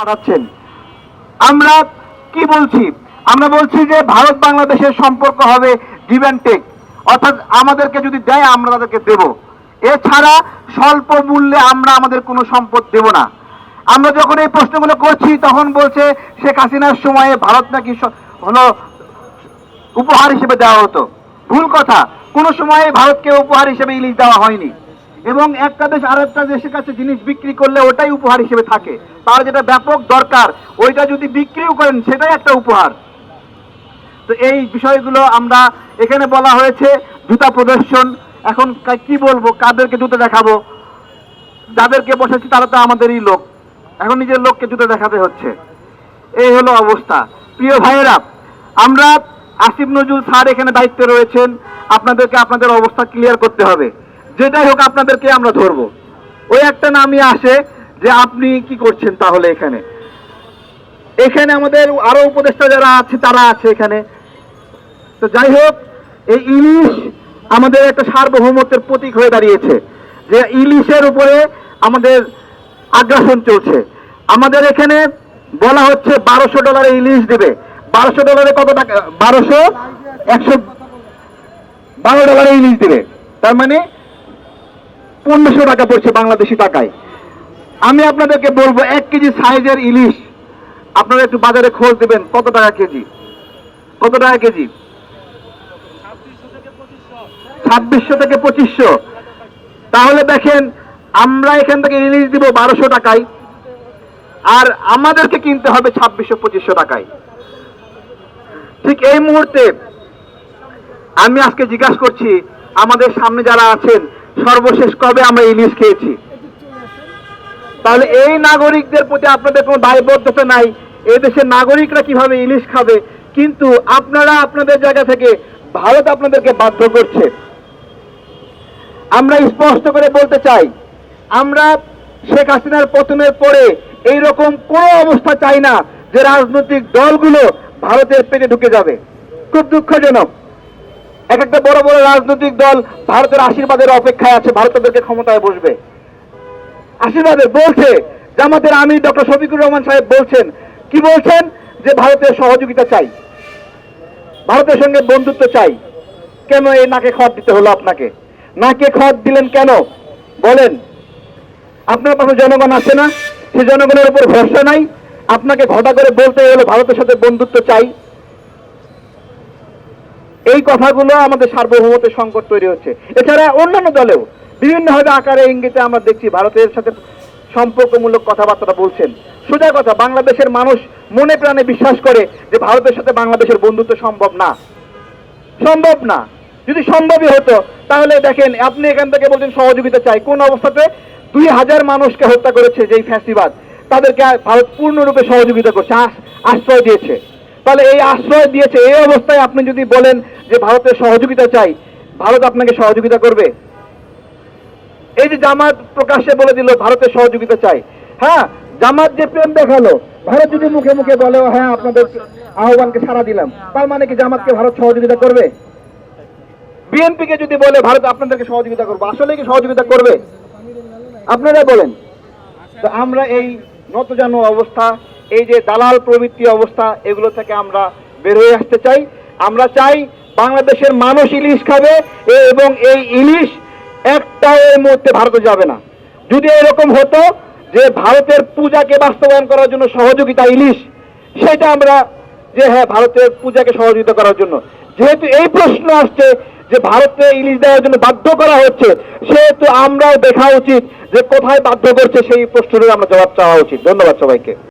পাঠাচ্ছেন। আমরা কি বলছি? আমরা বলছি যে ভারত বাংলাদেশের সম্পর্ক হবে গিভ টেক অর্থাৎ আমাদেরকে যদি দেয়, আমরা তাদেরকে দেব। এছাড়া স্বল্প মূল্যে আমরা আমাদের কোনো সম্পদ দেব না। আমরা যখন এই প্রশ্নগুলো করছি, তখন বলছে শেখ হাসিনার সময়ে ভারত নাকি হলো উপহার হিসেবে দেওয়া হতো। ভুল কথা। কোনো সময়ে ভারতকে উপহার হিসেবে ইলিশ দেওয়া হয়নি। এবং একটা দেশ আরেকটা দেশের কাছে জিনিস বিক্রি করলে ওটাই উপহার হিসেবে থাকে। তার যেটা ব্যাপক দরকার, ওইটা যদি বিক্রিও করেন, সেটাই একটা উপহার। তো এই বিষয়গুলো আমরা এখানে বলা হয়েছে, জুতা প্রদর্শন। এখন কি বলব, কাদেরকে জুতো দেখাবো? যাদেরকে বসেছি, তারা তো আমাদেরই লোক। এখন নিজের লোককে জুতো দেখাতে হচ্ছে। এই হলো অবস্থা। প্রিয় ভাইয়েরা, আমরা আসিফ নজরুল স্যার এখানে দায়িত্বে রয়েছেন। আপনাদেরকে আপনাদের অবস্থা ক্লিয়ার করতে হবে। যেটাই হোক আপনাদেরকে আমরা ধরবো। ওই একটা নামই আসে যে আপনি কি করছেন তাহলে এখানে? এখানে আমাদের আরও উপদেষ্টা যারা আছে, তারা আছে এখানে। তো যাই হোক, এই ইলিশ আমাদের একটা সার্বভৌমত্বের প্রতীক হয়ে দাঁড়িয়েছে। যে ইলিশের উপরে আমাদের আগ্রাসন চলছে। আমাদের এখানে বলা হচ্ছে বারোশো ডলারে ইলিশ দেবে। বারোশো ডলারে কত টাকা? বারোশো? একশো বারো ডলারে ইলিশ দেবে। তার মানে পনেরোশো টাকা পড়ছে বাংলাদেশি টাকায়। আমি আপনাদেরকে বলব, এক কেজি সাইজের ইলিশ, আপনারা একটু বাজারে খোঁজ দেবেন, কত টাকা কেজি? কত টাকা কেজি? ছাব্বিশশো থেকে পঁচিশশো। তাহলে দেখেন, আমরা এখান থেকে ইলিশ দিব বারোশো টাকায়, আর আমাদেরকে কিনতে হবে ছাব্বিশশো, পঁচিশশো টাকায়। ঠিক এই মুহূর্তে আমি আজকে জিজ্ঞাসা করছি, আমাদের সামনে যারা আছেন সর্বশেষ কবে আমরা ইলিশ খেয়েছি? তাহলে এই নাগরিকদের প্রতি আপনাদের কোনো দায়বদ্ধতা নাই। এই দেশের নাগরিকরা কীভাবে ইলিশ খাবে? কিন্তু আপনারা আপনাদের জায়গা থেকে ভারত আপনাদেরকে বাধ্য করছে। আমরা স্পষ্ট করে বলতে চাই, আমরা শেখ হাসিনার পতনের পরে এই রকম কোনো অবস্থা চাই না যে রাজনৈতিক দলগুলো ভারতের পেটে ঢুকে যাবে। খুব দুঃখজনক। এক একটা বড় বড় রাজনৈতিক দল ভারতের আশীর্বাদের অপেক্ষায় আছে, ভারত তাদেরকে ক্ষমতায় বসবে। আশীর্বাদে বলছে, জামাতের আমি ডক্টর শফিকুর রহমান সাহেব বলছেন, কি বলছেন? যে ভারতের সহযোগিতা চাই। ভারতের সঙ্গে বন্ধুত্ব চাই। কেন এই নাকে খত দিতে হলো আপনাকে? নাকে খত দিলেন কেন? বলেন। আপনার পাশে জনগণ আছে না? সে জনগণের উপর ভরসা নাই। আপনাকে ঘটা করে বলতে হলো, ভারতের সাথে বন্ধুত্ব চাই। এই কথাগুলো আমাদের সার্বভৌমত্বের সংকট তৈরি হচ্ছে। এছাড়া অন্যান্য দলেও বিভিন্নভাবে আকারে ইঙ্গিতে আমরা দেখছি ভারতের সাথে সম্পর্কমূলক কথাবার্তা বলছেন। সোজা কথা, বাংলাদেশের মানুষ মনে প্রাণে বিশ্বাস করে যে ভারতের সাথে বাংলাদেশের বন্ধুত্ব সম্ভব না। সম্ভব না। যদি সম্ভবই হতো, তাহলে দেখেন, আপনি এখান থেকে বলছেন সহযোগিতা চাই। কোন অবস্থাতে দুই হাজার মানুষকে হত্যা করেছে যেই ফ্যাসিবাদ, তাদেরকে ভারত পূর্ণরূপে সহযোগিতা করছে আশ্রয় দিয়েছে। তাহলে এই আশ্রয় দিয়েছে, এই অবস্থায় আপনি যদি বলেন যে ভারতের সহযোগিতা চাই, ভারত আপনাকে সহযোগিতা করবে? এই যে জামাত প্রকাশ্যে বলে দিল, ভারতের সহযোগিতা চাই। হ্যাঁ জামাত যে প্রেম দেখাল, ভারত যদি মুখে মুখে বলে হ্যাঁ আপনাদের আহ্বানকে সাড়া দিলাম, তার মানে কি জামাতকে ভারত সহযোগিতা করবে? বিএনপিকে যদি বলে, ভারত আপনাদেরকে সহযোগিতা করবে আসলে কি সহযোগিতা করবে? আপনারা বলেন। আমরা এই নতজানু অবস্থা এই যে দালাল প্রবৃত্তি অবস্থা, এগুলো থেকে আমরা বের হয়ে আসতে চাই। আমরা চাই বাংলাদেশের মানুষ ইলিশ খাবে এবং এই ইলিশ একটাও এই মুহূর্তে ভারতে যাবে না। যদি এরকম হতো যে ভারতের পূজাকে বাস্তবায়ন করার জন্য সহযোগিতা ইলিশ, সেটা আমরা যে হ্যাঁ ভারতের পূজাকে সহযোগিতা করার জন্য। যেহেতু এই প্রশ্ন আসছে যে ভারতে ইলিশ দেওয়ার জন্য বাধ্য করা হচ্ছে, সেহেতু আমরাও দেখা উচিত যে কোথায় বাধ্য করছে সেই প্রশ্নের আমরা জবাব চাওয়া উচিত। ধন্যবাদ সবাইকে।